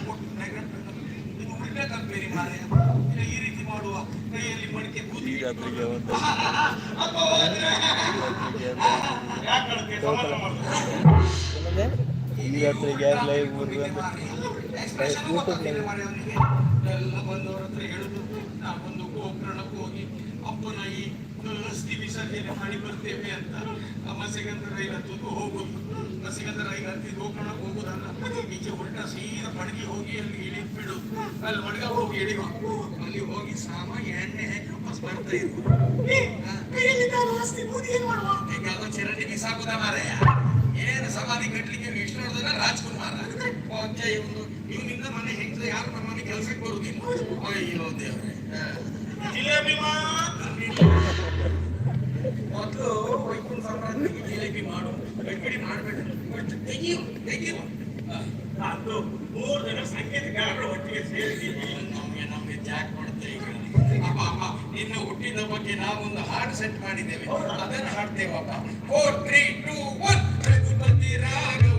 ಕೊಟ್ಟು ಇದು ಉಲ್ಟಾ ಕಂಪೇರಿ ಮಾರೆ ಈ ರೀತಿ ಮಾಡುವ ಕೈಯಲ್ಲಿ ಮಡಿಕೆ ಬೂದಿ ಒಂದು ಈ ಲೈವ್. ಎಕ್ಸ್ಪ್ರೆಷನ್ ಗೊತ್ತಾಗ್ತಿಲ್ಲ ಮಾರೆ ಅವನಿಗೆ. ಎಲ್ಲ ಬಂದವರ ಹತ್ರ ಹೇಳುದು ಬಂದು ಗೋಕರ್ಣಕ್ಕೆ ಹೋಗಿ ಅಪ್ಪನ ಈ ಅಸ್ಥಿ ವಿಸರ್ಜನೆ ಮಾಡಿ ಬರ್ತೇವೆ ಅಂತ. ಮತ್ಸ್ಯಗಂಧ ರೈಲ್ ಹತ್ತುದು ಹೋಗುದು. ಮತ್ಸ್ಯಗಂಧ ರೈಲ್ ಹತ್ತಿದ್ದು ಹೋಗೋಣ ಹೋಗುದಲ್ಲ. ಈಚೆ ಹೊಟ್ಟ ಸೀದಾ ಮಡಗಿ ಹೋಗಿ ಅಲ್ಲಿ ಇಳಿದ್ ಬಿಡು. ಅಲ್ಲಿ ಮಡಗ ಹೋಗಿ ಇಳಿವ ಅಲ್ಲಿ ಹೋಗಿ ಸಾಮ ಎಣ್ಣೆ ಹಾಕಿ ವಾಪಸ್ ಬರ್ತಾ ಇದ್ರು ಅದು ಚರಂಡಿ ಬಿಸಾಕುದ ಮಾರಾಯ ಏನು ಸಮಾಧಿ ಕಟ್ಲಿಕ್ಕೆ ಇಷ್ಟ ನೋಡಿದ್ರೆ ರಾಜ್ಕುಮಾರ. ಕೊಂಚ ಇವನು. ಇವನಿಂದ ಮನೆ ಹೆಂಗಸ ಯಾರು ನಮ್ಮ ಮನೆ ಕೆಲಸಕ್ಕೆ ಬರುದಿಲ್ಲ. ಅಯ್ಯೋ ದೇವ್ರೆ. ಜಿಲೇಬಿ ಮಾತ್ರ ಅದು ಮೂರು ಜನ ಸಂಗೀತಗಾರರು ಒಟ್ಟಿಗೆ ಸೇರಿದ್ದೀವಿ ನಮ್ಗೆ ನಮ್ಗೆ ಜಾಕ್ ಕೊಡುತ್ತೆ ಈಗ ಅಪ್ಪ. ಅಪ್ಪ ಇನ್ನು ಹುಟ್ಟಿದ ಬಗ್ಗೆ ನಾವೊಂದು ಹಾಡು ಸೆಟ್ ಮಾಡಿದ್ದೇವೆ ಅದನ್ನು ಹಾಡ್ತೇವಪ್ಪ four three two one Raghupati Raghava.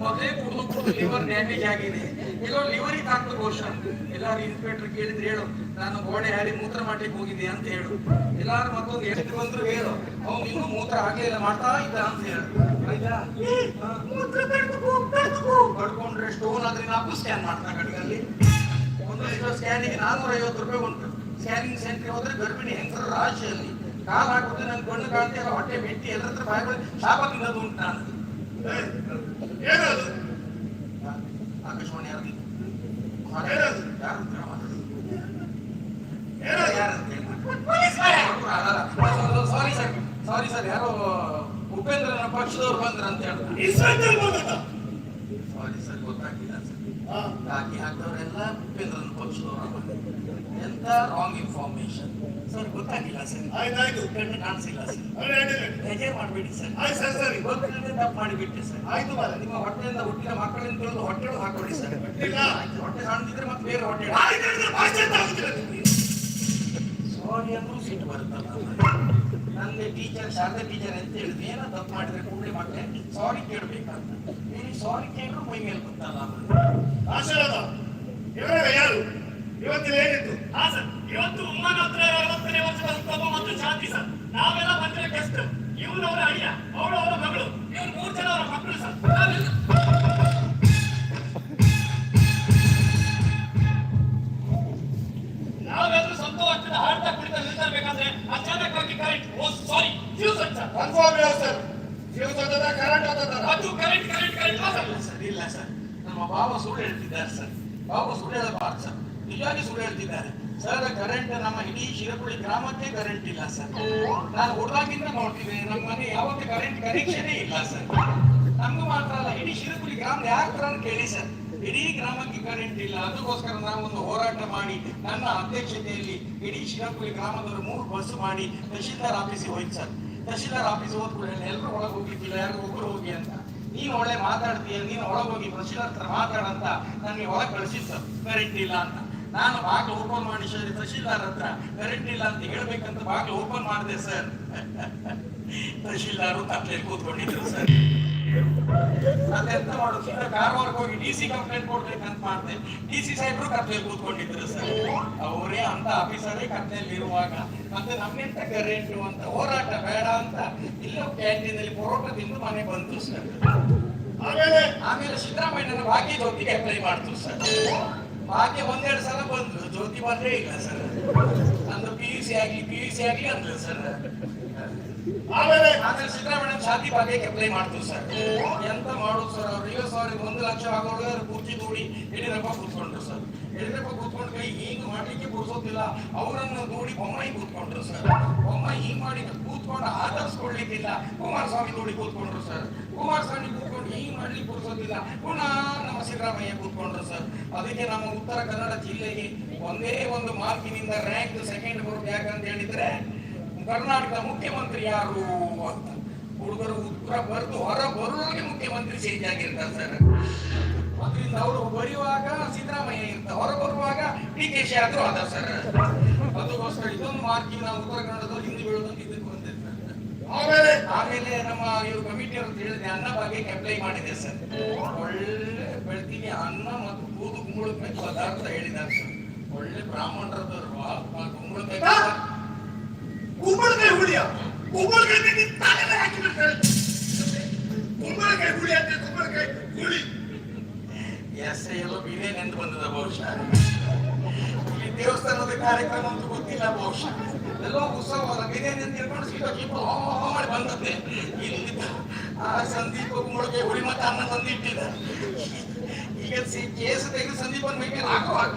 ಮೊದಲೇ ಕುಡಿದು ಲಿವರ್ ಡ್ಯಾಮೇಜ್ ಆಗಿದೆ. ಎಲ್ಲೋ ಲಿವರಿ ತಾಕ್ತು ಬಹುಶಃ ಎಲ್ಲಾರು ಇನ್ಸ್ಪೆಕ್ಟರ್ ಕೇಳಿದ್ರೆ ಹೇಳು, ನಾನು ಗೋಡೆ ಹಾರಿ ಮೂತ್ರ ಮಾಡ್ಲಿಕ್ಕೆ ಹೋಗಿದ್ದೆ ಅಂತ ಹೇಳು. ಎಲ್ಲಾರು ಮತ್ತೊಂದು ಎಷ್ಟು ಬಂದ್ರು ಹೇಳು, ಅವ್ನು ಇನ್ನೂ ಮೂತ್ರ ಆಗ್ಲಿಲ್ಲ ಮಾಡ್ತಾ ಇದ್ದ ಅಂತ ಹೇಳು. ಆಯ್ತಾ? ಹಾ. ಪಡ್ಕೊಂಡ್ರೆ ಸ್ಟೋನ್ ಆದ್ರೆ ನಾಲ್ಕು ಸ್ಕ್ಯಾನ್ ಮಾಡ್ತಾ ಕಡೆಗಲ್ಲಿ ಒಂದು ಸ್ಕ್ಯಾನಿಗೆ ನಾನ್ನೂರ ಐವತ್ತು ರೂಪಾಯಿ ಉಂಟು. ಸ್ಕ್ಯಾನಿಂಗ್ ಸೆಂಟರ್ ಹೋದ್ರೆ ಗರ್ಭಿಣಿ ಹೆಂಗಸರ ರಾಶಿಯಲ್ಲಿ. ಕಾಲು ಹಾಕುದ್ರೆ ನನ್ ಕಣ್ಣು ಕಾಣ್ತಿಲ್ಲ ಹೊಟ್ಟೆ ಬೆಟ್ಟಿ, ಎಲ್ಲರ ಹತ್ರ ಬಾಯಿ ಶಾಪ ತಿನ್ನೋದು ಉಂಟು ನಾನು ಏನದು ಆಕಾಶವಾಣಿ ಯಾರು ಏನದು? ಯಾರು ಸಾರಿ ಸರ್ ಸಾರಿ ಸರ್ ಯಾರೋ ಉಪೇಂದ್ರನ ಪಕ್ಷದವ್ರು ಬಂದ್ರ ಅಂತ ಬಂದದ ಸಾರಿ ಸರ್ ಗೊತ್ತಾಗಿಲ್ಲ ಸರ್ ಹಾಕಿ ಹಾಕಿದವರೆಲ್ಲ ಉಪೇಂದ್ರನ ಪಕ್ಷದವರು ಎಂತ ರಾಂಗ್ ಇನ್ಫಾರ್ಮೇಶನ್ ಸರ್ ಗೊತ್ತಾಗಿಲ್ಲ ಸರ್. ಆಯ್ತಾಯ್ತು ಕಣ್ಣು ಕಾಣಿಸಿಲ್ಲ ಸರ್. ಬೇಜಾರು ಮಾಡಬೇಡಿ ಸರ್. ಆಯ್ತು ಸರ್ ಸರಿ. ಗೊತ್ತಿಲ್ಲದೆ ತಪ್ಪು ಮಾಡಿಬಿಟ್ಟೆ ಸರ್. ಆಯ್ತು ಮಾರ್ರೆ. ನಿಮ್ಮ ಹೊಟ್ಟೆಯಿಂದ ಹುಟ್ಟಿದ ಮಕ್ಕಳನ್ನು ತೊಳೆದು ಹೊಟ್ಟೆ ಹಾಕೊಳ್ಳಿ ಸರ್. ಇಲ್ಲ. ಹೊಟ್ಟೆ ಸಣ್ಣದಿದ್ರೆ ಮತ್ತೆ ಬೇರೆ ಹೊಟ್ಟೆ. ಸಾರಿ ಅಂದ್ರೂ ಸಿಟ್ಟು ಬರುತ್ತಲ್ಲ ನನ್ನ ಟೀಚರ್ ಶಾರದಾ ಟೀಚರ್ ಅಂತ ಹೇಳಿದ್ರು. ಏನೋ ತಪ್ಪು ಮಾಡಿದ್ರೆ ಕೂಡಲೇ ಮಕ್ಕಳೇ ಸಾರಿ ಕೇಳಬೇಕಂತ ನೀನು ಸಾರಿ ಕೇಳಿದ್ರು ಮೈ ಮೇಲೆ ಗೊತ್ತಲ್ಲ ಆಶೀರ್ವಾದ. ಇವರೇ ಯಾರು? ಇವತ್ತಿನ ಏನಿತ್ತು? ಹಾ ಸರ್. ಇವತ್ತು ಉಮ್ಮನ ಹತ್ರ ಅರವತ್ತನೇ ವರ್ಷದ ಹುಟ್ಟುಹಬ್ಬ ಮತ್ತು ಶಾಂತಿ ಸರ್. ನಾವೆಲ್ಲ ಬಂದ್ರೆ ಗೆಸ್ಟ್ ಇವನವರ ಅಳಿಯ ಅವಳು ಅವರ ಮಗಳು ಇವ್ರು ಮೂರು ಜನ ಅವರ ಮಕ್ಕಳು ಸರ್. ನಾವೆಲ್ಲ ನಾವೆಲ್ಲರೂ ಸಂತೋಷದಿಂದ ಹಾಡ್ತಾ ಕುಳಿತ ನಿಲ್ತಿರ್ಬೇಕಾದ್ರೆ ಅಚಾನಕ್ಕಾಗಿ ಕರೆಂಟ್ ಓ ಸಾರಿ ಫ್ಯೂಸ್ ಅಂತ ಕನ್ಫರ್ಮ್ ಇಲ್ಲ ಸರ್? ಫ್ಯೂಸ್ ಸತ್ತದ ಕರೆಂಟ್ ಹೋಗ್ತದ ಅದು ಕರೆಂಟ್ ಕರೆಂಟ್ ಕರೆಂಟ್ ಹೋಗಲ್ಲ ಸರ್. ಇಲ್ಲ ಸರ್. ನಮ್ಮ ಬಾಬಾ ಸುಳ್ಳು ಹೇಳ್ತಿದ್ದಾರೆ ಸರ್. ಬಾಬಾ ಸುಳ್ಳು ಹೇಳಬಾರ್ದು ಸರ್. ನಿಜವಾಗಿ ಸುಳ್ಳು ಹೇಳ್ತಿದ್ದಾರೆ. ಸರ್ ಕರೆಂಟ್ ನಮ್ಮ ಇಡೀ ಶಿರಪುಳಿ ಗ್ರಾಮಕ್ಕೆ ಕರೆಂಟ್ ಇಲ್ಲ ಸರ್ ನಾನು ಹುಡುಗಾಗಿಂದ ನೋಡ್ತೀವಿ ನಮ್ಮ ಮನೆ ಯಾವತ್ತೂ ಕರೆಂಟ್ ಕನೆಕ್ಷನ್ ಇಲ್ಲ ಸರ್ ನಮ್ಗೆ ಮಾತ್ರ ಅಲ್ಲ ಇಡೀ ಶಿರಪುಳಿ ಗ್ರಾಮ ಯಾರ ಕೇಳಿ ಸರ್ ಇಡೀ ಗ್ರಾಮಕ್ಕೆ ಕರೆಂಟ್ ಇಲ್ಲ. ಅದಕ್ಕೋಸ್ಕರ ನಾವು ಒಂದು ಹೋರಾಟ ಮಾಡಿ ನನ್ನ ಅಧ್ಯಕ್ಷತೆಯಲ್ಲಿ ಇಡೀ ಶಿರಪುಳಿ ಗ್ರಾಮದವರು ಮೂರು ಬಸ್ ಮಾಡಿ ತಹಶೀಲ್ದಾರ್ ಆಫೀಸಿಗೆ ಹೋಯ್ತು ಸರ್ ತಹಶೀಲ್ದಾರ್ ಆಫೀಸ್ ಹೋದ ಕೂಡಲೇ ಎಲ್ಲರೂ ಒಳಗೆ ಹೋಗಿದ್ದಿಲ್ಲ. ಯಾರು ಒಬ್ಬರು ಹೋಗಿ ಅಂತ. ನೀನು ಒಳ್ಳೆ ಮಾತಾಡ್ತೀಯ ನೀನು ಒಳಗೆ ಹೋಗಿ ತಹಶೀಲ್ದಾರ್ ಹತ್ರ ಮಾತಾಡಂತ ನನಗೆ ಒಳಗೆ ಕಳಿಸಿದ್ ಸರ್ ಕರೆಂಟ್ ಇಲ್ಲ ಅಂತ. ನಾನು ಬಾಗಿಲು ಓಪನ್ ಮಾಡಿ ತಹಶೀಲ್ದಾರ್ ಹತ್ರ ಕರೆಂಟ್ ಇಲ್ಲ ಅಂತ ಹೇಳ್ಬೇಕಂತ ಬಾಗಿಲು ಓಪನ್ ಮಾಡಿದೆ ಸರ್. ತಹಶೀಲ್ದಾರು ತಪ್ಪಲೆ ಕೂತ್ಕೊಂಡಿದ್ರು ಸರ್. ಅದೆಂತ ಮಾಡೋದು ಸೀದಾ ಕಾರವಾರಕ್ಕೆ ಹೋಗಿ ಡಿ ಸಿ ಕಂಪ್ಲೇಂಟ್ ಕೊಡ್ಬೇಕಂತ ಮಾಡಿದೆ. ಡಿ ಸಿ ಸಾಹೇಬ್ರು ಕತ್ಲೆಯಲ್ಲಿ ಕೂತ್ಕೊಂಡಿದ್ರು ಸರ್. ಅವರೇ ಅಂತ ಆಫೀಸರೇ ಕತ್ಲೆಯಲ್ಲಿ ಇರುವಾಗ, ಮತ್ತೆ ನಮ್ಮೆಂತ ಕರೆಂಟು ಅಂತ ಹೋರಾಟ ಬೇಡ ಅಂತ ಇಲ್ಲ ಕ್ಯಾಂಟೀನ್ ಅಲ್ಲಿ ಪರೋಟ ತಿಂದು ಮನೆ ಬಂತು ಸರ್. ಆಮೇಲೆ ಆಮೇಲೆ ಬಾಕಿ ಜೊತೆಗೆ ಅಪ್ಲೈ ಮಾಡ್ತು ಸರ್. ಭಾಗ್ಯ ಒಂದೆರಡು ಸಲ ಬಂದ್ರು. ಜ್ಯೋತಿ ಬರಲೇ ಇಲ್ಲ ಸರ್. ಅಂದ್ರೆ ಪಿ ಯು ಸಿ ಆಗ್ಲಿ ಪಿ ಯು ಸಿ ಆಗ್ಲಿ ಅಂದ್ರು ಸರ್. ಆಮೇಲೆ ಆಮೇಲೆ ಸಿದ್ದರಾಮಯ್ಯ ಶಾಂತಿ ಭಾಗ್ಯಕ್ಕೆ ಅಪ್ಲೈ ಮಾಡ್ತು ಸರ್. ಎಂತ ಮಾಡುದು ಸರ್ ಅವ್ರು? ಸರ್ ಸಾವಿರ ಒಂದು ಲಕ್ಷ ಆಗೋಳು ಕುರ್ಚಿ ನೋಡಿ ಯಡಿಯೂರಪ್ಪ ಕೂತ್ಕೊಂಡ್ರು ಸರ್. ಯಡಿಯೂರಪ್ಪ ಕೂತ್ಕೊಂಡು ಕೈ ಹಿಂಗ್ ಮಾಡ್ಲಿಕ್ಕೆ ಕೂರ್ಸೋದಿಲ್ಲ ಅವರನ್ನು ನೋಡಿ ಬೊಮ್ಮಾಯಿ ಕೂತ್ಕೊಂಡ್ರು ಸರ್. ಬೊಮ್ಮಾಯಿ ಹಿಂಗ್ ಮಾಡಿ ಕೂತ್ಕೊಂಡು ಆಧರಿಸ್ಕೊಳ್ಲಿಕ್ಕಿಲ್ಲ ಕುಮಾರಸ್ವಾಮಿ ನೋಡಿ ಕೂತ್ಕೊಂಡ್ರು ಸರ್. ಕುಮಾರಸ್ವಾಮಿ ಕೂತ್ಕೊಂಡು ಹಿಂಗ್ ಮಾಡ್ಲಿಕ್ಕೆ ಬಿಡಿಸೋದಿಲ್ಲ ಪುನಃ ನಮ್ಮ ಸಿದ್ದರಾಮಯ್ಯ ಕೂತ್ಕೊಂಡ್ರು ಸರ್. ಅದಕ್ಕೆ ನಮ್ಮ ಉತ್ತರ ಕನ್ನಡ ಜಿಲ್ಲೆಗೆ ಒಂದೇ ಒಂದು ಮಾರ್ಕಿನಿಂದ ರ್ಯಾಂಕ್ ಸೆಕೆಂಡ್ ಬರುತ್ತೆ ಯಾಕಂತ ಹೇಳಿದ್ರೆ ಕರ್ನಾಟಕ ಮುಖ್ಯಮಂತ್ರಿ ಯಾರು ಅಂತ. ಹುಡುಗರು ಉತ್ತರ ಬರೆದು ಹೊರ ಬರುವಾಗ ಮುಖ್ಯಮಂತ್ರಿ ಚೇಂಜ್ ಆಗಿರ್ತಾರೆ ಸರ್? ಅದರಿಂದ ಅವರು ಬರೆಯುವಾಗ ಸಿದ್ದರಾಮಯ್ಯ ಇರ್ತ ಹೊರ ಬರುವಾಗ ಡಿ ಕೆ ಶಿ ಆದ್ರೂ ಅದ ಸರ್. ಅದಕ್ಕೋಸ್ಕರ ಇದೊಂದು ಮಾರ್ಕಿನ ಉತ್ತರ ಕನ್ನಡದಲ್ಲಿ ಆಮೇಲೆ ಆಮೇಲೆ ನಮ್ಮ ಇವರು ಕಮಿಟಿ ಅಂತ ಹೇಳಿದ್ರೆ ಅನ್ನ ಬಗ್ಗೆ ಅಪ್ಲೈ ಮಾಡಿದೆ ಸರ್. ಒಳ್ಳೆ ಬೆಳ್ತೀನಿ ಅನ್ನ ಮತ್ತು ಕೂದು ಕುಂಬಳಕಾಯಿ ಪದಾರ್ಥ ಹೇಳಿದ್ದಾರೆ ಸರ್. ಒಳ್ಳೆ ಬ್ರಾಹ್ಮಣರದ್ದು ಕುಂಬಳಕಾಯಿ ಕುಂಬಳಕಾಯಿ ಹುಳಿಯ ಕುಂಬಳಕಾಯಿ ತಲೆಗೆ ಹಾಕಿಬಿಡ್ತಾರೆ ಕುಂಬಳಕಾಯಿ ಹುಳಿ ಅಂತ ಕುಂಬಳಕಾಯಿ ಹುಳಿ. ಎಸ್ ಎಲ್ಲೋ ಬಿರಿಯಾನಿ ಅಂತ ಬಂದದ ಬಹುಶಃ. ಇಲ್ಲಿ ದೇವಸ್ಥಾನದ ಕಾರ್ಯಕ್ರಮ ಅಂತ ಗೊತ್ತಿಲ್ಲ ಬಹುಶಃ. ಎಲ್ಲೋ ಉತ್ಸವ ಬಿರಿಯಾನಿ ಅಂತ ಹೇಳ್ಕೊಂಡು ಸೀದಾ ಜೀಪ ಮಾಡಿ ಬಂದದ್ದೆ. ಇಲ್ಲಿದ್ದ ಆ ಸಂದೀಪ ಮುಳುಗೆ ಹುಳಿ ಮತ್ತೆ ಅನ್ನ ತಂದಿಟ್ಟಿದ್ದ. ಈಗ ಸಿ- ಕೇಸ್ ತೆಗೆದು ಸಂದೀಪನ ಮೇಲೆ ಹಾಕೋ ಹಾಕ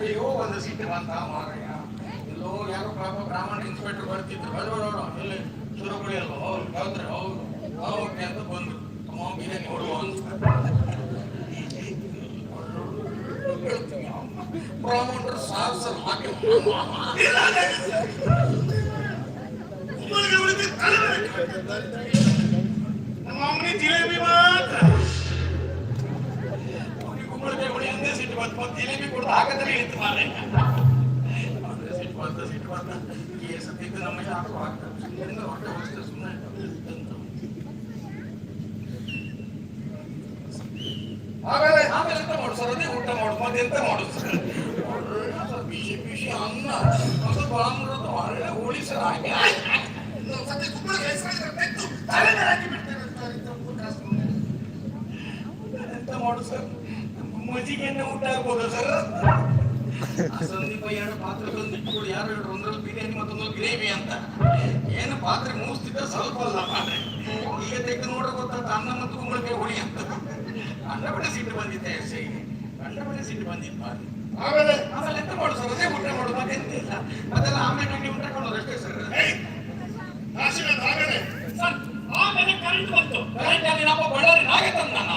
ಅಯ್ಯೋ, ಒಂದು ಸಿಟ್ಟು ಬಂತ ಮಾರಾಯ. ಎಲ್ಲೋ ಯಾರೋ ಪಾಪ ಬ್ರಾಹ್ಮಣ ಇನ್ಸ್ಪೆಕ್ಟರ್ ಬರ್ತಿದ್ರು. ಬೇಡ ಬೇಡ ಬೇಡ ಇಲ್ಲಿ ಶುರುಗುಡಿ ಅಲ್ವ? ಹೌದು, ಹೌದ್ರಿ, ಹೌದು. ಓಕೆ ಅಂತ ಬಂದ್ರು. ಅಮ್ಮ ಬಿರಿಯಾನಿ ಹೊಡುವ ಅಂತ ಬ್ರಾಹ್ಮಣರು ಸಾಹಸರು ಹಾಕಿ ಕುಂಬಳಕಾಯಿ ಹುಳಿ ತೆಗ್ದು ತಲೆಗೆ ಹಾಕಿಬಿಡ್ತಾರೆ. ನಮ್ಮ ಅಮ್ಮನಿ ಜಿಲೇಬಿ ಮಾತ್ರ ಕುಂಬಳಕಾಯಿ ಹೊಡಿ ಅಂದೇ ಸಿಟ್ಟು ಜಿಲೇಬಿ ಕೊಡ್ದು ಹಾಕದ್ರೆ ಇತ್ತು ಮಾರೆ ಸಿಟ್ಟು ಬಂತ ಸಿಟ್ಟು ಬಂತ ಕೇಸ್ ತೆಗೆದು ನಮ್ಮ ಹೊಟ್ಟೆ ಹೊಸ್ತು ಸುಮ್ಮನೆ ಆಮೇಲೆ ಆಮೇಲೆ ಎಂತ ಮಾಡು ಸರ್? ಅದೇ ಊಟ ಮಾಡು ಮತ್ತೆ ಎಂತ ಮಾಡು ಸರ್? ಅನ್ನ ಮತ್ತು ಬಾಂಗ್ರದ ಒಳ್ಳೆ ಸತಿ ಮೇಲೆ ಹಾಕಿ ಅಂತ ಇತ್ತು ಕಾಸು. ಎಂತ ಮಾಡು ಸರ್ ಮಜ್ಜಿಗೆನೆ ಊಟ ಆಗ್ಬೋದಾ ಸರ್ ಸಂದೀಪ ಎರಡು ಪಾತ್ರೆ ತಂದು ಯಾರು ಒಂದ್ರಲ್ಲಿ ಬಿರಿಯಾನಿ ಮತ್ತೊಂದು ಗ್ರೇವಿ ಅಂತ ಏನು ಪಾತ್ರೆ ಮೂಸ್ತಿದ್ದ ಸ್ವಲ್ಪ ಅಲ್ಲ ಮಾರ್ರೆ. ಈಗ ತೆಗೆದು ನೋಡ್ರೆ ಅನ್ನ ಮತ್ತು ಕುಂಬಳಕಾಯಿ ಹುಳಿ ಅಂತ ಅಂಡಪಡೆ ಸಿಟ್ಟು ಬಂದಿತ್ತೆ ಸಿಟ್ಟು ಬಂದಿತ್ತು. ಆಮೇಲೆ ಆಮೇಲೆ ಎಂತ ಮಾಡು ಸರ್? ಅದೇ ಊಟ ಮಾಡು ಮತ್ತೆ ಎಂತ ಇಲ್ಲ. ಅದೆಲ್ಲ ಆಮೇಲೆ ನಂಗೆ ಊಟ ಕೊಡೋದು ಅಷ್ಟೇ ಸರ್. ಕಾಶಿನಾಥ್ ಆಮೇಲೆ. ಸರ್ ಆಮೇಲೆ ಕರೆಂಟ್ ಬಂತು. ಕರೆಂಟ್ ಅಲ್ಲಿ ನಮ್ಮ ಬಳ್ಳಾರಿ ನಾಗೆ ತಂದಾನ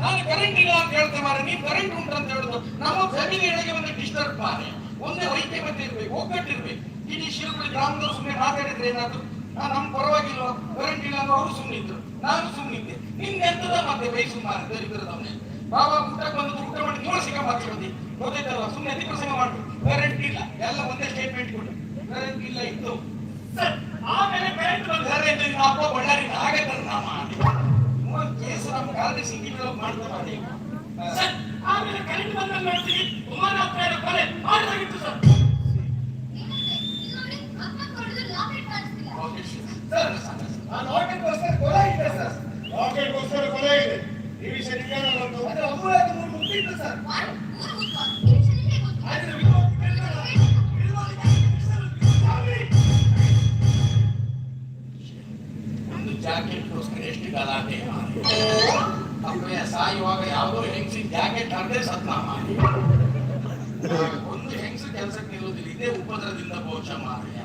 ನಾನು ಕರೆಂಟ್ ಇಲ್ಲ ಅಂತ ಹೇಳ್ತೆ ಮಾರೆ ನೀವು ಕರೆಂಟ್ ಉಂಟು ಅಂತ ಹೇಳುದು. ನಮ್ಮ ಫ್ಯಾಮಿಲಿ ಒಳಗೆ ಒಂದು ಡಿಸ್ಟರ್ಬ್ ಮಾರೆ ಒಂದೇ ಐಕ್ಯಮತ್ಯ ಇರ್ಬೇಕು ಒಗ್ಗಟ್ಟಿರ್ಬೇಕು ಇಡೀ ಶಿಲ್ಪಿ ಗ್ರಾಮದವ್ರು ಸುಮ್ಮನೆ ಮಾತಾಡಿದ್ರೆ ಏನಾದ್ರು ನಮ್ ಪರವಾಗಿಲ್ವ ಕರೆಂಟ್ ಇಲ್ಲ ಅಂದ್ರೆ ಅವರು ಸುಮ್ಮನಿದ್ರು ನಾನು ಸುಮ್ಮನಿದ್ದೆ ನಿಮ್ಗೆ ಎಂತದ ಮತ್ತೆ ಬೈಸು ಮಾರೆ ದರಿದ್ರದವನೇ ಬಾಬಾ ಊಟಕ್ಕೆ ಬಂದು ಊಟ ಮಾಡಿ ನೀವು ಸಿಕ್ಕ ಮಾತು ಬಂದಿ. ಗೊತ್ತಾಯ್ತಲ್ವ ಸುಮ್ಮನೆ ಅತಿ ಪ್ರಸಂಗ ಮಾಡ್ಬೇಕು ಗ್ಯಾರಂಟಿ ಇಲ್ಲ. ಎಲ್ಲ ಒಂದೇ ಸ್ಟೇಟ್ಮೆಂಟ್ ಕೊಟ್ಟು. ಗ್ಯಾರಂಟಿ ಇಲ್ಲ ಇತ್ತು. ಸರ್ ಆಮೇಲೆ ಕರೆಂಟ್ ಬಂದ ಅಪ್ಪ ಬಳ್ಳಾರಿ ಹಾಗೆ ತಂದ ಮೂವತ್ತು ಕೇಸ್ ನಮ್ಮ ಕಾಲದಲ್ಲಿ ಸಿಂಗಿ ಮಾಡ್ತಾ ಮಾಡಿ. ಸರ್ ಆಮೇಲೆ ಕರೆಂಟ್ ಬಂದ ನೋಡ್ತೀವಿ ಉಮಾನಾಥ್ರ ಕೊಲೆ ಮಾಡಲಾಗಿತ್ತು ಸರ್. ಸರ್ ನಾನು ಹೋಟೆಲ್ಗೋಸ್ಕರ ಕೊಲೆ ಇದೆ ಸರ್. ರಾಕೆಟ್ಗೋಸ್ಕರ ಕೊಲೆ ಇದೆ. ಸಾಯುವಾಗ ಯಾವುದೋ ಹೆಂಗಸಿನ ಜಾಕೆಟ್ ಹರದೆ ಸತ್ನ ಮಾಡಿ. ಒಂದು ಹೆಂಗಸ ಕೆಲಸಕ್ಕೆ ಇರುವುದಿಲ್ಲ, ಇದೇ ಉಪದ್ರದಿಂದ ಬಹುಶಃ ಮಾರ್ಯ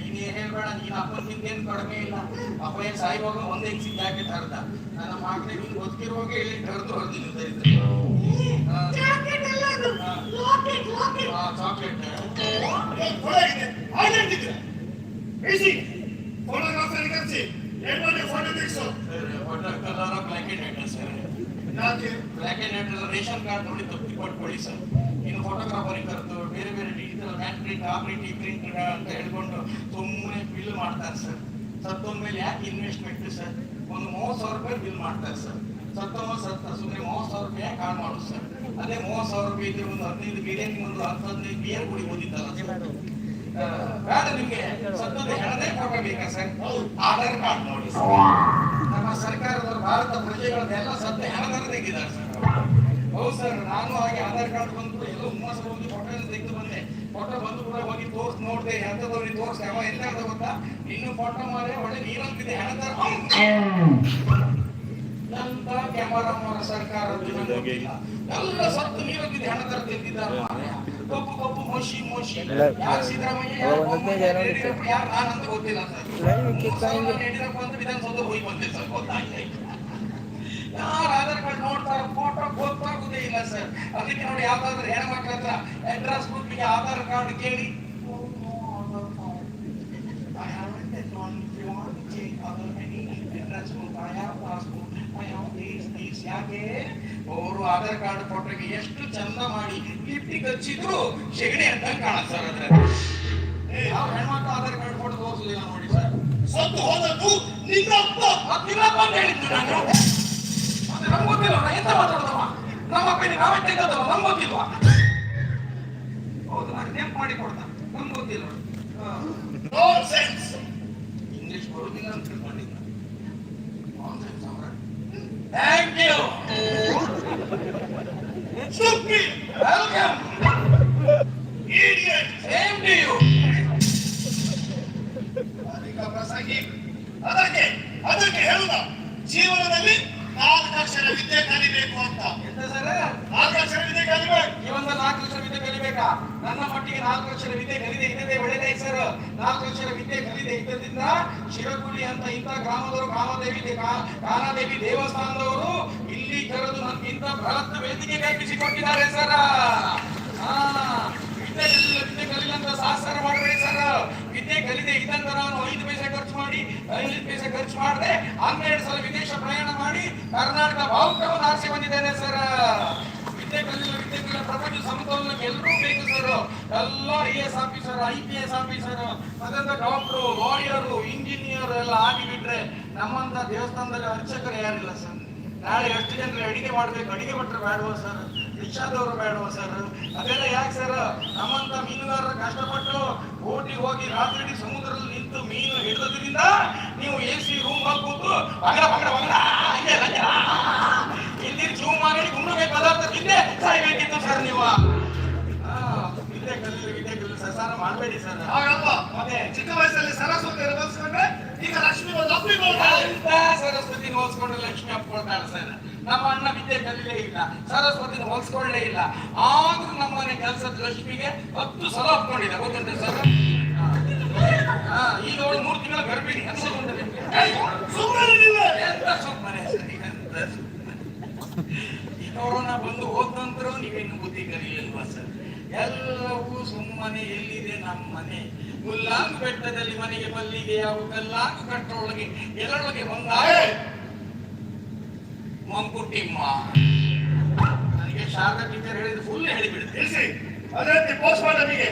ನೀನೇ ಹೇಳ್ಬೇಡ, ನೀನ್ ಅಪ್ಪನಿಂದ ಹಿಂದೇನು ಕಡಿಮೆ ಇಲ್ಲ. ಅಪ್ಪಯ್ಯ ಸಾಯುವಾಗ ಒಂದು ಹೆಂಗಸಿನ ಜಾಕೆಟ್ ಹರ್ದ. ನನ್ನ ಇದೆ ಹಾಗೆ ಯಾಕೆ? ಬ್ಲ್ಯಾಕ್ ಅಂಡ್ ರೇಷನ್ ಕಾರ್ಡ್ ನೋಡಿ ತಪ್ಪಿ ಕೊಟ್ಕೊಳ್ಳಿ ಸರ್. ಇನ್ನು ಫೋಟೋಗ್ರಾಫರ್ ಕರೆದು ಬೇರೆ ಬೇರೆ ಡಿಜಿಟಲ್ ಬ್ಯಾಂಕ್ ಪ್ರಿಂಟ್ ಆ ಪ್ರಿಂಟ್ ಈ ಪ್ರಿಂಟ್ ಅಂತ ಹೇಳ್ಕೊಂಡು ಸುಮ್ಮನೆ ಬಿಲ್ ಮಾಡ್ತಾರೆ ಸರ್. ಸತ್ತೊಂದ ಮೇಲೆ ಯಾಕೆ ಇನ್ವೆಸ್ಟ್ಮೆಂಟ್ ಸರ್? ಒಂದು ಮೂವತ್ತು ಸಾವಿರ ರೂಪಾಯಿ ಬಿಲ್ ಮಾಡ್ತಾರೆ ಸರ್. ಸತ್ತೊಮ್ಮ ಸತ್ತ ಸುಮ್ಮನೆ ಮೂವತ್ತು ಸಾವಿರ ರೂಪಾಯಿ ಕಾರ್ಡ್ ಮಾಡು ಮಾಡೋದು ಸರ್? ಅದೇ ಮೂವತ್ತು ಸಾವಿರ ರೂಪಾಯಿ ಇದ್ರೆ ಒಂದು ಹದಿನೈದು ಬಿರಿಯಾನಿ ಒಂದು ಹತ್ತು ಹದಿನೈದು ಬಿಯರ್ ಸರ್. ಆ, ಬೇಡ ನಿಮಗೆ. ಸತ್ತದ ಹೆಣದೇ ಕೊಡಬೇಕಾ ಸರ್? ಆಧಾರ್ ಕಾರ್ಡ್ ನೋಡಿ ಸರ್. ನಮ್ಮ ಸರ್ಕಾರದವರು ಭಾರತ ಪ್ರಜೆಗಳನ್ನೆಲ್ಲ ಸತ್ತ ಹೆಣದರ ತೆಗೆದಿದ್ದಾರೆ ಸರ್. ಹೌದು ಸರ್ ನಾನು ಹಾಗೆ ಆಧಾರ್ ಕಾರ್ಡ್ ಬಂದು ಎಲ್ಲೋ ಹುಮ್ಮಸ್ ಹೋಗಿ ಫೋಟೋ ಎಲ್ಲ ತೆಗೆದು ಬಂದೆ. ಫೋಟೋ ಬಂದು ಕೂಡ ಹೋಗಿ ತೋರ್ಸ್ ನೋಡ್ದೆ ಎಂತದವ್ರಿ ತೋರ್ಸ್ ಯಾವ ಎಂತ ಅದ ಗೊತ್ತಾ? ಇನ್ನು ಫೋಟೋ ಮಾರೆ ಒಳ್ಳೆ ನೀರಂತಿದೆ ತರ. ಎಂತ ಕ್ಯಾಮರಾ ಮಾರ ಸರ್ಕಾರ ಎಲ್ಲ ಸತ್ತು ನೀರಂತಿದೆ ಹೆಣದರ ತೆಗೆದಿದ್ದಾರೆ ಮಾರ್ರೆ. ಕಪ್ಪು ಕಪ್ಪು ಮೋಶಿ ಮೋಶಿ. ಯಾರು ಸಿದ್ದರಾಮಯ್ಯ ಯಾರು ನಾನಂತ ಗೊತ್ತಿಲ್ಲ ಸರ್. ಯಡಿಯೂರಪ್ಪ ಅಂತ ವಿಧಾನಸೌಧ ಹೋಗಿ ಬಂದೆ ಸರ್ ಗೊತ್ತಾಯ್ತು ಯಾರು ಆಧಾರ್ ಕಾರ್ಡ್ ನೋಡ್ತಾರ ಫೋಟೋ ಗೊತ್ತಾಗುದೇ ಸರ್ ಅದಕ್ಕೆ ನೋಡಿ ಯಾವ್ದಾದ್ರು ಹೆಣ್ಮಕ್ಳ ಹತ್ರ ಅಡ್ರೆಸ್ ಬುಕ್ಗೆ ಆಧಾರ್ ಕಾರ್ಡ್ ಕೇಳಿ I haven't that one. Check other any address book, I have. ಯಾಕೆ ಅವರು ಆಧಾರ್ ಕಾರ್ಡ್ ಫೋಟೋಗೆ ಎಷ್ಟು ಚಂದ ಮಾಡಿ ಲಿಫ್ಟಿಗೆ ಹಚ್ಚಿದ್ರು ಶಗಣಿ ಅಂತ ಕಾಣುತ್ತೆ ಸರ್ ಅದ್ರಲ್ಲಿ ಯಾವ ಹೆಣ್ಮಕ್ಳು ಆಧಾರ್ ಕಾರ್ಡ್ ಫೋಟೋ ತೋರಿಸಲಿಲ್ಲ ನೋಡಿ ಸರ್ ಸತ್ತು ಹೋದದ್ದು ನಿನ್ನಪ್ಪ ಮತ್ತಿಲ್ಲಪ್ಪ ಅಂತ ಹೇಳಿದ್ದು ನಾನು ಅದು ನಮ್ಗೆ ಗೊತ್ತಿಲ್ಲ ಎಂತ ಮಾತಾಡೋದವ ಅಪ್ಪನಿಗೆ ನಾವೇ ತೆಗೆದವ ನಮ್ಗೆ ಗೊತ್ತಿಲ್ವಾ? ಹೌದು ನಾನು ನೆನ್ಪು ಮಾಡಿ ಕೊಡ್ತಾ. ನಮ್ಗೆ ಗೊತ್ತಿಲ್ಲ ಇಂಗ್ಲಿಷ್ ಬರೋದಿಲ್ಲ ಅಂತ ತಿಳ್ಕೊಂಡಿದ್ದ. Thank you welcome same to ಅದಕ್ಕೆ ಅದಕ್ಕೆ ಹೇಳ್ದ. ಜೀವನದಲ್ಲಿ ನಾಲ್ಕು ಅಕ್ಷರ ವಿದ್ಯೆ ಕಲಿಬೇಕು ಅಂತ. ನಾಲ್ಕು ಅಕ್ಷರ ವಿದ್ಯೆ ಕಲಿಬೇಕು. ಈ ಒಂದು ನಾಲ್ಕು ಲಕ್ಷ ವಿದ್ಯೆ ಕಲಿಬೇಕಾ? ನನ್ನ ಮಟ್ಟಿಗೆ ನಾಲ್ಕು ಲಕ್ಷ ವಿದ್ಯೆ ಕಲಿದೆ ಇದ್ದದೆ ಒಳ್ಳೆದೇ ಸರ್? ನಾಲ್ಕು ಲಕ್ಷ ವಿದ್ಯೆ ಕಲಿದೆ ಇದ್ದದಿಂದ ಶಿವಗುಡಿ ಅಂತ ಇಂಥ ಗ್ರಾಮದವರು ಗ್ರಾಮದೇವಿ ಕಾನಾದೇವಿ ದೇವಸ್ಥಾನದವರು ಇಲ್ಲಿ ಕರೆದು ನನ್ಗಿಂತ ಬೃಹತ್ ವೇದಿಕೆ ಕಲ್ಪಿಸಿಕೊಟ್ಟಿದ್ದಾರೆ ಸರ್. ಹಾ ವಿದ್ಯೆ ಕಲಿಲ್ಲ ಸಹಸ್ರ ಮಾಡಬೇಡಿ ಸರ್, ವಿದ್ಯೆ ಕಲಿದೆ, ಇದ್ದಂತ ನಾನು ಐದು ಪೈಸೆ ಖರ್ಚು ಮಾಡಿ, ಐದು ಪೈಸೆ ಖರ್ಚು ಮಾಡದೆ, ಹನ್ನೆರಡು ಸಲ ವಿದೇಶ ಪ್ರಯಾಣ ಮಾಡಿ ಕರ್ನಾಟಕ ಬಾವುಟವನ್ನು ಆರಿಸಿ ಬಂದಿದ್ದೇನೆ ಸರ್. ವಿದ್ಯೆ ಕಲಿಲ್ಲ ವಿದ್ಯೆ ಕಲಿಲ್ಲ ಪ್ರಪಂಚ ಸಮತೋಲನಕ್ಕೆ ಎಲ್ಲರೂ ಬೇಕು ಸರ್. ಎಲ್ಲ I S officer I P S officer ಅದಂತ ಡಾಕ್ಟ್ರು ಲಾಯರು ಇಂಜಿನಿಯರ್ ಎಲ್ಲ ಆಗಿಬಿಟ್ರೆ ನಮ್ಮಂತ ದೇವಸ್ಥಾನದಲ್ಲಿ ಅರ್ಚಕರು ಯಾರಿಲ್ಲ ಸರ್. ನಾಳೆ ಎಷ್ಟು ಜನರು ಅಡಿಗೆ ಮಾಡ್ಬೇಕು, ಅಡಿಗೆ ಭಟ್ರು ಬೇಡವ ಸರ್? ರಿಕ್ಷಾದವರು ಬೇಡವ ಸರ್ ಅದೆಲ್ಲ ಯಾಕೆ ಸರ್ ನಮ್ಮಂತ ಮೀನುಗಾರರು ಕಷ್ಟಪಟ್ಟು ಬೋಟಿಗೆ ಹೋಗಿ ರಾತ್ರಿ ಸಮುದ್ರದಲ್ಲಿ ನಿಂತು ಮೀನು ಹಿಡಿದ್ರಿಂದ ನೀವು ಎ ಸಿ ರೂಮ್ ಕೂತು ಬಗಡ ಬಗಡ ಬಗಡ ಹಂಗೆ ಇಲ್ಲಿ ಜೂ ಮಾಡಿ ಗುಂಡುಗೆ ಪದಾರ್ಥ ತಿಂದೆ ಸಾಯ್ಬೇಕಿತ್ತು ಸರ್ ನೀವು ವಿದ್ಯೆ ಕಲಿಯಲಿ ವಿದ್ಯೆ ಕಲಿಯಲಿ ಸಸಾರ ಮಾಡಬೇಡಿ ಸರ್ ಮತ್ತೆ ಚಿಕ್ಕ ವಯಸ್ಸಲ್ಲಿ ಸರಸ್ವತಿ ಬಂದ್ಕೊಂಡ್ರೆ ಈಗ ಲಕ್ಷ್ಮಿ ಎಂತ ಸರಸ್ವತಿನ ಲಕ್ಷ್ಮಿ ಅಪ್ಕೊಳ್ತಾಳೆ ಸರ್ ನಮ್ಮ ಅಣ್ಣ ವಿದ್ಯೆ ಕಲೀಲೇ ಇಲ್ಲ ಸರಸ್ವತಿನ ಹೊಲ್ಸ್ಕೊಳ್ಳೇ ಇಲ್ಲ. ಆದ್ರೂ ನಮ್ಮನೆ ಕೆಲಸದ ಲಕ್ಷ್ಮಿಗೆ ಹತ್ತು ಸಲ ಒಪ್ಕೊಂಡಿದೆ. ಗೊತ್ತಂತೆ ಸರ್? ಈಗ ಅವಳು ಮೂರು ತಿಂಗಳ ಗರ್ಭಿಣಿ. ಅನ್ಸಿಕೊಂಡು ನಿಮ್ಗೆ? ಸುಮ್ಮನೆ ನೀವು. ಎಂತ ಸುಮ್ಮನೆ ಸರ್ ಈ ಕೊರೋನಾ ಬಂದು ಹೋದ ನಂತರ ನೀವೇನು ಬುದ್ಧಿ ಕಲಿಯಲ್ವಾ ಸರ್? ಎಲ್ಲವೂ ಸುಮ್ಮನೆ ಎಲ್ಲಿದೆ ನಮ್ಮ ಮನೆ? ಹುಲ್ಲಾಂಗ್ ಬೆಟ್ಟದಲ್ಲಿ ಮನೆಗೆ ಮಲ್ಲಿಗೆ ಯಾವ ಕಲ್ಲಾಂಗ್ ಕಟ್ಟೊಳಗೆ ಎಲ್ಲರೊಳಗೆ ಬಂದ ಮಂಕುಟಿಮ್ಮ ನನಗೆ ಶಾರದಾ ಟೀಚರ್ ಹೇಳಿದ್ರು ಫುಲ್ ಹೇಳಿಬಿಡುತ್ತೆ. ತಿಳಿಸಿ. ಅದೇ ಪೋಸ್ಟ್ ಮಾರ್ಟಮಿಗೆ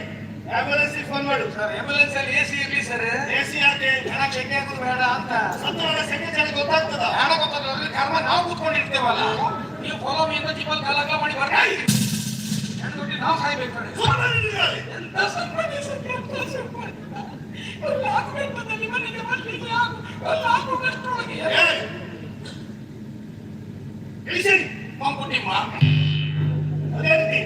ಆಂಬುಲೆನ್ಸ್ ಫೋನ್ ಮಾಡು. ಸರ್ ಆಂಬುಲೆನ್ಸ್ ಅಲ್ಲಿ ಎಸಿ ಇರ್ಲಿ ಸರ್. ಎಸಿ ಯಾಕೆ? ಹಣ ಶೆಕೆ ಆಗೋದು ಬೇಡ ಅಂತ. ಸತ್ತವರ ಸಂಖ್ಯೆ ಜನ ಗೊತ್ತಾಗ್ತದ? ಹಣ ಗೊತ್ತಾಗಲ್ಲ ಕರ್ಮ ನಾವು ಕೂತ್ಕೊಂಡಿರ್ತೇವಲ್ಲ. ನೀವು ಫಾಲೋ ಮೀ ಅಂತ ಜೀವನ ಕಲಕ ಮಾಡಿ ಬರ್ತೀವಿ ನಾವು ಸಾಯ್ಬೇಕು ಎಂತ ಸರ್, ಎಂತ ಸಂಬಂಧ? ಎಲ್ಲ ಬೆಟ್ಟದಲ್ಲಿ ಮನೆಗೆ ಬರ್ಲಿಕ್ಕೆ ಆಗು- ಎಲ್ಲ ಆಗುವಷ್ಟರೊಳಗೆ ಅದೇ ರೀತಿ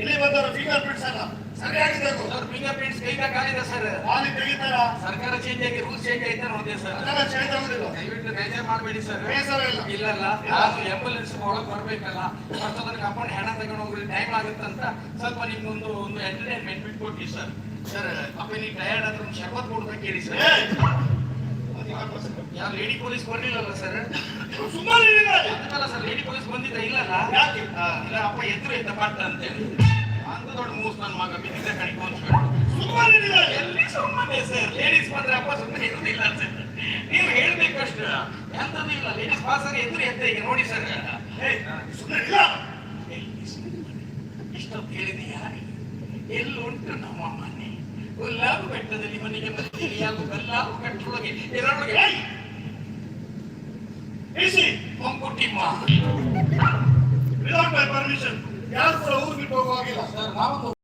ಇಲ್ಲಿ ಬಂದವರು ಫಿಂಗರ್ ಪ್ರಿಂಟ್ಸ್ ಅಲ್ಲ ಸರಿಯಾಗಿರ್ಬೇಕು ಸರ್ ಫಿಂಗರ್ ಪ್ರಿಂಟ್ಸ್ ಕೈಗ ಕಾಲಿದೆ ಸರ್. ಹಾಲಿ ತೆಗಿತಾರ? ಸರ್ಕಾರ ಚೇಂಜ್ ಆಗಿ ರೂಲ್ಸ್ ಚೇಂಜ್ ಆಯ್ತಾ ನೋಡಿದೆ ಸರ್. ಅದೆಲ್ಲ ಚೇಂಜ್ ಆಗುದಿಲ್ಲ. ದಯವಿಟ್ಟು ಬೇಜಾರ್ ಮಾಡಬೇಡಿ ಸರ್. ಬೇಸರ ಇಲ್ಲ. ಇಲ್ಲಲ್ಲ ಯಾರು ಎಂಬುಲೆನ್ಸ್ ಒಳಗೆ ಬರ್ಬೇಕಲ್ಲ. ಫಸ್ಟ್ ಅದನ್ನ ಕರ್ಕೊಂಡು ಹಣ ತಗೊಂಡು ಹೋಗ್ರಿ ಟೈಮ್ ಆಗುತ್ತಂತ ಸ್ವಲ್ಪ ನಿಮ್ಗೊಂದು ಒಂದು ಎಂಟರ್ಟೈನ್ಮೆಂಟ್ ಬಿಟ್ಕೊಟ್ಟಿ ಸರ್. ಸರ್ ಅಪ್ಪ ನೀವು ಟಯರ್ಡ್ ಆದ್ರೆ ಒಂದು ಶಪತ್ ಕೊಡ್ಬೇಕು ಹೇಳಿ ಸರ್? ಯಾರು ಲೇಡಿ ಪೊಲೀಸ್ ಬರ್ಲಿಲ್ಲಲ್ಲ ಸರ್? ನೀವು ಅದಕ್ಕಲ್ಲ ಸರ್ ಲೇಡಿ ಪೊಲೀಸ್ ಬಂದಿದ್ರ ಇಲ್ಲಲ್ಲ? ಯಾಕೆ? ಇಲ್ಲ ಅಪ್ಪ ಎದುರು ಎದ್ದ ಪಾಠ ಅಂತೇಳಿ ಅಂತ ದೊಡ್ಡ ಮೂಸ್ ನನ್ನ ಮಗ ಬಿದ್ದಿದ್ದ ಕಣಿಕ ಅನ್ಸ್ಬಿಟ್ಟು ಸುಮ್ಮನೆ ಎಲ್ಲಿ ಸುಮ್ಮನೆ ಸರ್? ಲೇಡೀಸ್ ಮಾತ್ರ ಅಪ್ಪ ಸುಮ್ಮನೆ ಇರುದಿಲ್ಲ ಸರ್ ನೀವು ಹೇಳ್ಬೇಕಷ್ಟು. ಎಂತದ್ದು ಇಲ್ಲ ಲೇಡೀಸ್ ಪಾಸ್ ಆಗಿ ಎದ್ರು ಎದ್ದ ಈಗ ನೋಡಿ ಸರ್. ಸುಮ್ಮನೆ ಇಲ್ಲ ಎಲ್ಲಿ ಇಷ್ಟೊತ್ತು ಹೇಳಿದೆ ಯಾರಿಗೆ ಉಂಟು ನಮ್ಮ ಮನೆ? ಹುಲ್ಲಾಗು ಬೆಟ್ಟದಲ್ಲಿ ಮನೆಗೆ ಬರ್ತೀರಿ ಯಾವ ಕಲ್ಲಾಗು ಕಟ್ಟೊಳಗೆ ಎರಡೊಳಗೆ ಐ! ತಿಳಿಸಿ ಮಂಕುಟಿಮ್ಮ ವಿದೌಟ್ ಮೈ ಪರ್ಮಿಷನ್ ಯಾರು ಕೂಡ ಊರು ಬಿಟ್ಟು ಹೋಗುವಾಗಿಲ್ಲ ಸರ್ ನಾವೊಂದು